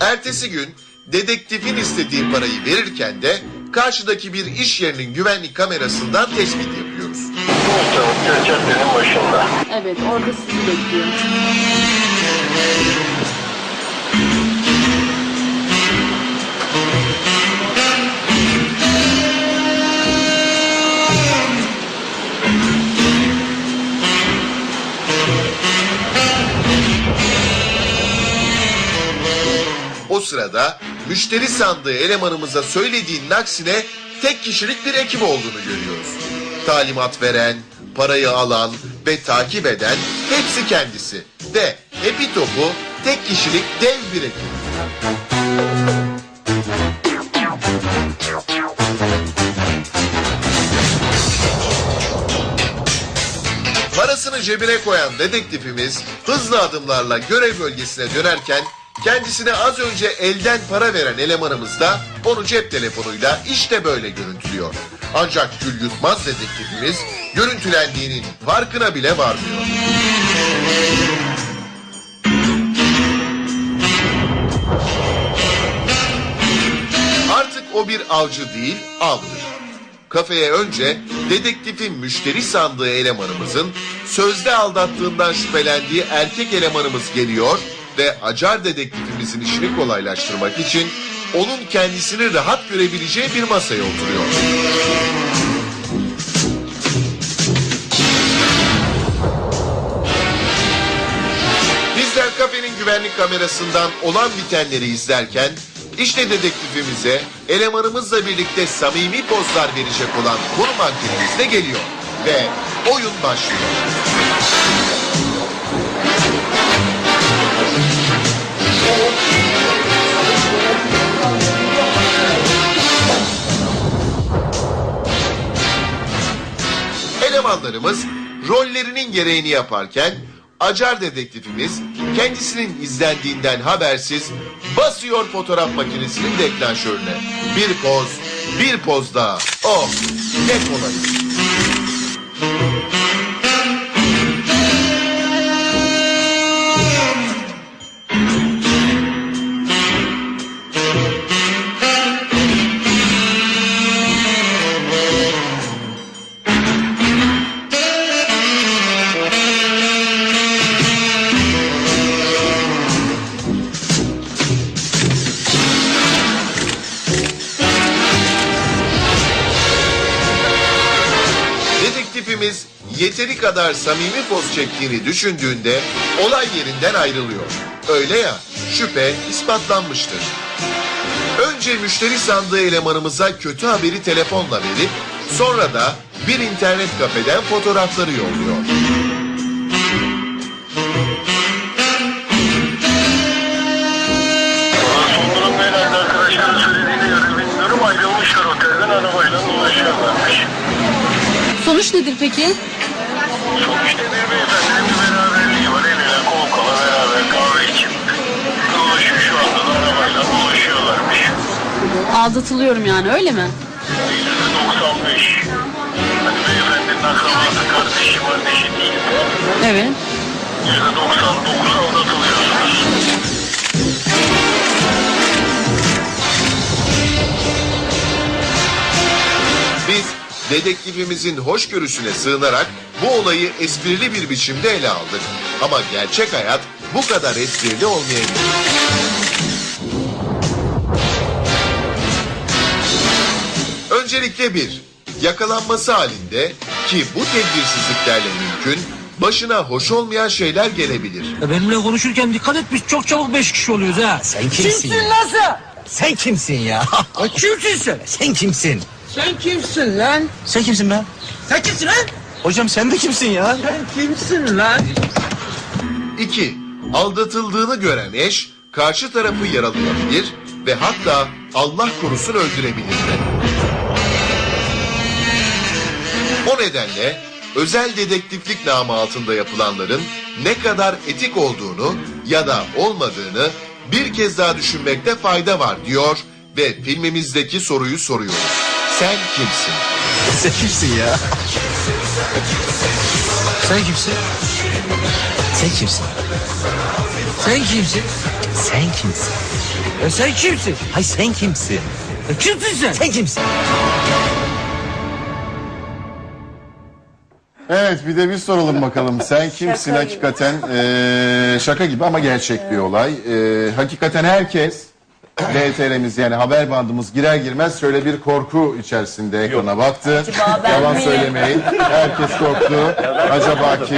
Ertesi gün dedektifin istediği parayı verirken de karşıdaki bir iş yerinin güvenlik kamerasından tespit yapıyoruz. Muhtemelen caddenin başında. Evet orada sizi bekliyor. O sırada müşteri sandığı elemanımıza söylediğinin aksine tek kişilik bir ekip olduğunu görüyoruz. Talimat veren, parayı alan ve takip eden hepsi kendisi. Ve Happy Top'u tek kişilik dev bir ekip. Parasını cebine koyan dedektifimiz hızlı adımlarla görev bölgesine dönerken kendisine az önce elden para veren elemanımız da onu cep telefonuyla işte böyle görüntülüyor. Ancak gül yutmaz dedektifimiz görüntülendiğinin farkına bile varmıyor. Artık o bir avcı değil, avdır. Kafeye önce dedektifin müşteri sandığı elemanımızın sözde aldattığından şüphelendiği erkek elemanımız geliyor ve acar dedektifimizin işini kolaylaştırmak için onun kendisini rahat görebileceği bir masaya oturuyor. Bizler kafenin güvenlik kamerasından olan bitenleri izlerken işte dedektifimize elemanımızla birlikte samimi pozlar verecek olan konu mankenimiz de geliyor. Ve oyun başlıyor. Elemanlarımız rollerinin gereğini yaparken acar dedektifimiz kendisinin izlendiğinden habersiz basıyor fotoğraf makinesinin deklanşörüne. Bir poz, bir poz daha. Oh, ne kolay. Dedektifimiz yeteri kadar samimi poz çektiğini düşündüğünde olay yerinden ayrılıyor. Öyle ya, şüphe ispatlanmıştır. Önce müşteri sandığı elemanımıza kötü haberi telefonla verip sonra da bir internet kafeden fotoğrafları yolluyor. Sonuç nedir peki? Sonuçta bir beyefendinin bir beraberliği var. El ele kol kola beraber kahve içip dolaşıyor şu anda da arabayla dolaşıyorlarmış. Aldatılıyorum yani öyle mi? %95. Hani beyefendinin akrabası kardeşi var değil? Evet. %99 dedektifimizin hoşgörüsüne sığınarak bu olayı esprili bir biçimde ele aldık. Ama gerçek hayat bu kadar esprili olmayabilir. Öncelikle bir, yakalanması halinde ki bu tedbirsizliklerle mümkün, başına hoş olmayan şeyler gelebilir. Ya benimle konuşurken dikkat et biz çok çabuk beş kişi oluyoruz ha. Sen kimsin? ya? lan sen? Kimsin ya? Ya kimsin sen? sen kimsin? Sen kimsin lan? Sen kimsin be? Sen kimsin lan? Hocam sen de kimsin ya? Sen kimsin lan? 2. Aldatıldığını gören eş karşı tarafı yaralayabilir ve hatta Allah korusun öldürebilir de. O nedenle özel dedektiflik namı altında yapılanların ne kadar etik olduğunu ya da olmadığını bir kez daha düşünmekte fayda var diyor ve filmimizdeki soruyu soruyoruz. Sen kimsin? Sen kimsin ya? Sen kimsin? Sen kimsin? Sen kimsin? Sen kimsin? E sen kimsin? Hay sen kimsin? E kimsin sen? Sen kimsin? Evet bir de biz soralım bakalım. Sen kimsin hakikaten? Ee, şaka gibi ama gerçek bir olay. Ee, hakikaten herkes BTR'miz yani haber bandımız girer girmez şöyle bir korku içerisinde ekrana baktı. Yalan söylemeyin. Herkes korktu. Acaba kim?